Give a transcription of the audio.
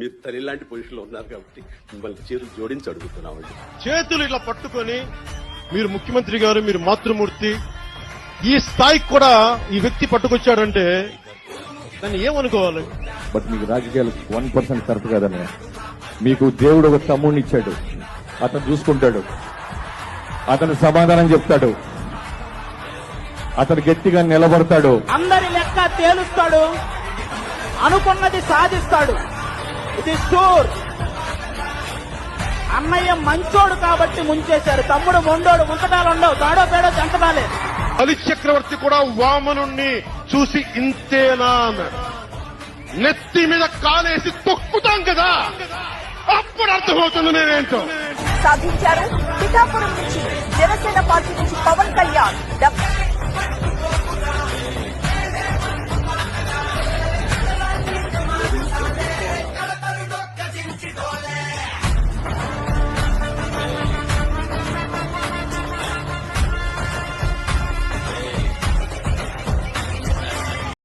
మీరు తల్లి లాంటి పొజిషన్లో ఉన్నారు కాబట్టి మిమ్మల్ని చేతులు జోడించి అడుగుతున్నామండి చేతులు ఇలా పట్టుకొని మీరు ముఖ్యమంత్రి గారు మీరు మాతృమూర్తి ఈ స్థాయికి కూడా ఈ వ్యక్తి పట్టుకొచ్చాడంటే దాన్ని ఏమనుకోవాలి? బట్ మీకు రాజకీయాలు వన్ పర్సెంట్ కరెక్ట్ కాదన్నయ్య. మీకు దేవుడు ఒక తమ్ముడిని ఇచ్చాడు. అతను చూసుకుంటాడు. అతను సమాధానం చెప్తాడు. అతను గట్టిగా నిలబడతాడు. అందరి లెక్క తేలుస్తాడు. అనుకున్నది సాధిస్తాడు. ఇది షూర్ అన్నయ్య మంచోడు కాబట్టి ముంచేశారు. తమ్ముడు మొండోడు ముంచటాలు ఉండవు. తాడో పేడో జంకటాలే బలి చక్రవర్తి కూడా వామనుణ్ణి చూసి ఇంతేనా అన్నాడు నెత్తి మీద కాలేసి తొక్కుతాం కదా. అప్పుడు అర్థమవుతుంది నేనేంటో. సాధించారు పిఠాపురం నుంచి జనసేన పార్టీ నుంచి పవన్ కళ్యాణ్.